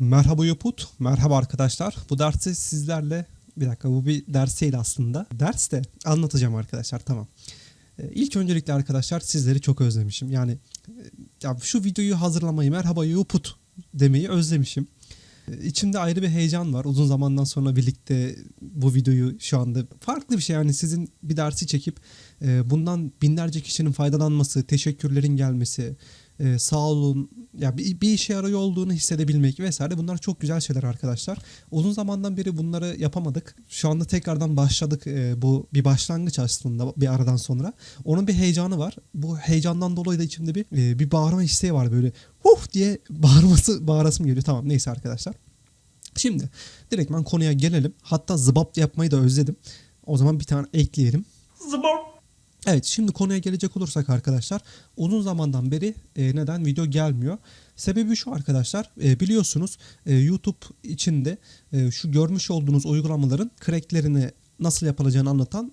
Merhaba Yoput, merhaba arkadaşlar. Bu dersi sizlerle, bir dakika bu bir ders değil aslında. Ders de anlatacağım arkadaşlar tamam. Ee, İlk öncelikle arkadaşlar sizleri çok özlemişim. Yani e, ya şu videoyu hazırlamayı, merhaba Yoput demeyi özlemişim. Ee, İçimde ayrı bir heyecan var. Uzun zamandan sonra birlikte bu videoyu şu anda farklı bir şey yani sizin bir dersi çekip e, bundan binlerce kişinin faydalanması, teşekkürlerin gelmesi, e, sağ ya bir, bir işe yarıyor olduğunu hissedebilmek vesaire bunlar çok güzel şeyler arkadaşlar. Uzun zamandan beri bunları yapamadık. Şu anda tekrardan başladık. E, bu bir başlangıç aslında bir aradan sonra. Onun bir heyecanı var. Bu heyecandan dolayı da içimde bir e, bir bağırma isteği var böyle. Huh diye bağırması bağırasım geliyor. Tamam neyse arkadaşlar. Şimdi direktmen konuya gelelim. Hatta zıbap yapmayı da özledim. O zaman bir tane ekleyelim. Evet şimdi konuya gelecek olursak arkadaşlar uzun zamandan beri e, neden video gelmiyor? Sebebi şu arkadaşlar e, biliyorsunuz e, YouTube içinde e, şu görmüş olduğunuz uygulamaların cracklerini nasıl yapılacağını anlatan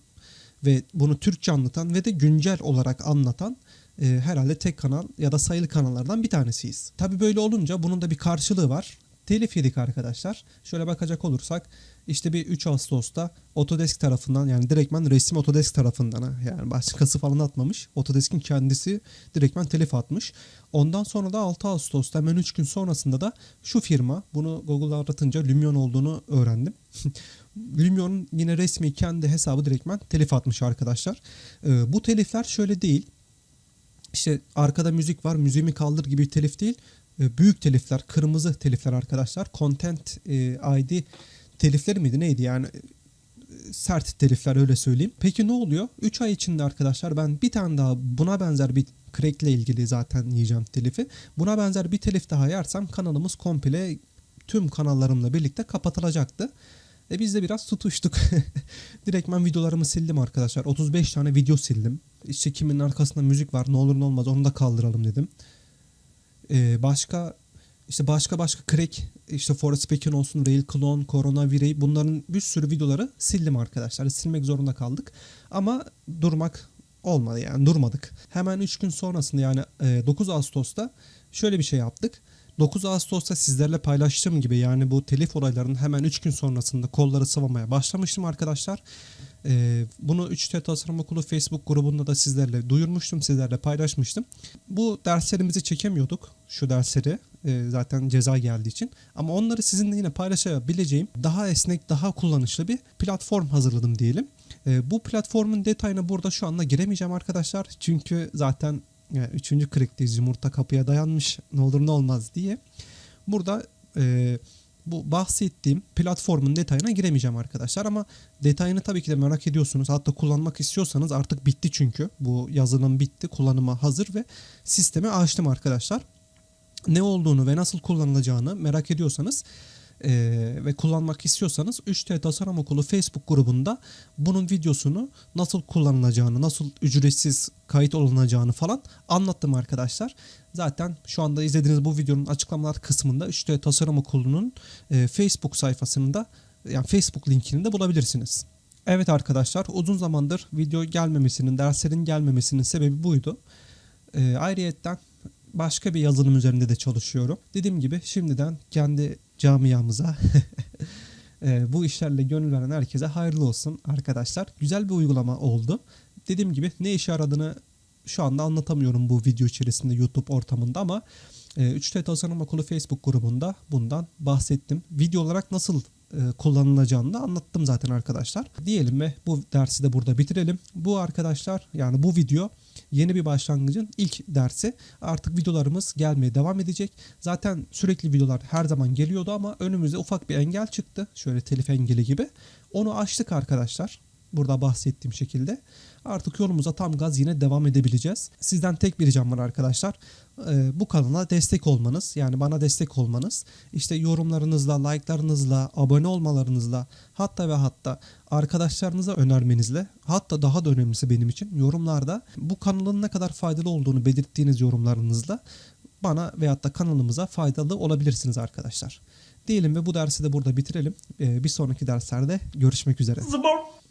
ve bunu Türkçe anlatan ve de güncel olarak anlatan e, herhalde tek kanal ya da sayılı kanallardan bir tanesiyiz. Tabi böyle olunca bunun da bir karşılığı var. Telif yedik arkadaşlar. Şöyle bakacak olursak işte bir 3 Ağustos'ta Autodesk tarafından yani direktmen resim Autodesk tarafından yani başkası falan atmamış. Autodesk'in kendisi direktmen telif atmış. Ondan sonra da 6 Ağustos'ta hemen 3 gün sonrasında da şu firma bunu Google'da aratınca Lumion olduğunu öğrendim. Lumion'un yine resmi kendi hesabı direktmen telif atmış arkadaşlar. Ee, bu telifler şöyle değil. İşte arkada müzik var müziğimi kaldır gibi telif değil. Ee, büyük telifler, kırmızı telifler arkadaşlar. Content e, ID telifleri miydi neydi yani e, sert telifler öyle söyleyeyim. Peki ne oluyor? 3 ay içinde arkadaşlar ben bir tane daha buna benzer bir crack ile ilgili zaten yiyeceğim telifi. Buna benzer bir telif daha yersem kanalımız komple tüm kanallarımla birlikte kapatılacaktı. E biz de biraz tutuştuk. Direktmen videolarımı sildim arkadaşlar. 35 tane video sildim. İşte kimin arkasında müzik var ne olur ne olmaz onu da kaldıralım dedim. Ee, başka işte başka başka crack işte Forest Pekin olsun, Rail Clone, Corona Virey bunların bir sürü videoları sildim arkadaşlar. Silmek zorunda kaldık. Ama durmak olmadı yani durmadık. Hemen 3 gün sonrasında yani e, 9 Ağustos'ta şöyle bir şey yaptık. 9 Ağustos'ta sizlerle paylaştığım gibi yani bu telif olaylarının hemen 3 gün sonrasında kolları sıvamaya başlamıştım arkadaşlar. Ee, bunu 3T Tasarım Okulu Facebook grubunda da sizlerle duyurmuştum, sizlerle paylaşmıştım. Bu derslerimizi çekemiyorduk, şu dersleri e, zaten ceza geldiği için. Ama onları sizinle yine paylaşabileceğim daha esnek, daha kullanışlı bir platform hazırladım diyelim. E, bu platformun detayına burada şu anda giremeyeceğim arkadaşlar. Çünkü zaten yani üçüncü kırıkteyiz yumurta kapıya dayanmış ne olur ne olmaz diye. Burada e, bu bahsettiğim platformun detayına giremeyeceğim arkadaşlar ama detayını tabii ki de merak ediyorsunuz. Hatta kullanmak istiyorsanız artık bitti çünkü. Bu yazılım bitti, kullanıma hazır ve sistemi açtım arkadaşlar. Ne olduğunu ve nasıl kullanılacağını merak ediyorsanız e, ve kullanmak istiyorsanız 3T Tasarım Okulu Facebook grubunda bunun videosunu nasıl kullanılacağını, nasıl ücretsiz kayıt olunacağını falan anlattım arkadaşlar. Zaten şu anda izlediğiniz bu videonun açıklamalar kısmında 3D Tasarım Okulu'nun e, Facebook sayfasında yani Facebook linkini de bulabilirsiniz. Evet arkadaşlar uzun zamandır video gelmemesinin, derslerin gelmemesinin sebebi buydu. E, ayrıyetten başka bir yazılım üzerinde de çalışıyorum. Dediğim gibi şimdiden kendi camiamıza e, bu işlerle gönül veren herkese hayırlı olsun arkadaşlar. Güzel bir uygulama oldu. Dediğim gibi ne işe yaradığını şu anda anlatamıyorum bu video içerisinde YouTube ortamında ama e, 3T Tasarım Okulu Facebook grubunda bundan bahsettim. Video olarak nasıl e, kullanılacağını da anlattım zaten arkadaşlar. Diyelim ve bu dersi de burada bitirelim. Bu arkadaşlar yani bu video yeni bir başlangıcın ilk dersi. Artık videolarımız gelmeye devam edecek. Zaten sürekli videolar her zaman geliyordu ama önümüze ufak bir engel çıktı. Şöyle telif engeli gibi. Onu açtık arkadaşlar. Burada bahsettiğim şekilde. Artık yolumuza tam gaz yine devam edebileceğiz. Sizden tek bir ricam var arkadaşlar. Ee, bu kanala destek olmanız. Yani bana destek olmanız. İşte yorumlarınızla, like'larınızla, abone olmalarınızla hatta ve hatta arkadaşlarınıza önermenizle hatta daha da önemlisi benim için yorumlarda bu kanalın ne kadar faydalı olduğunu belirttiğiniz yorumlarınızla bana veyahut da kanalımıza faydalı olabilirsiniz arkadaşlar. Diyelim ve bu dersi de burada bitirelim. Ee, bir sonraki derslerde görüşmek üzere. Zıbap.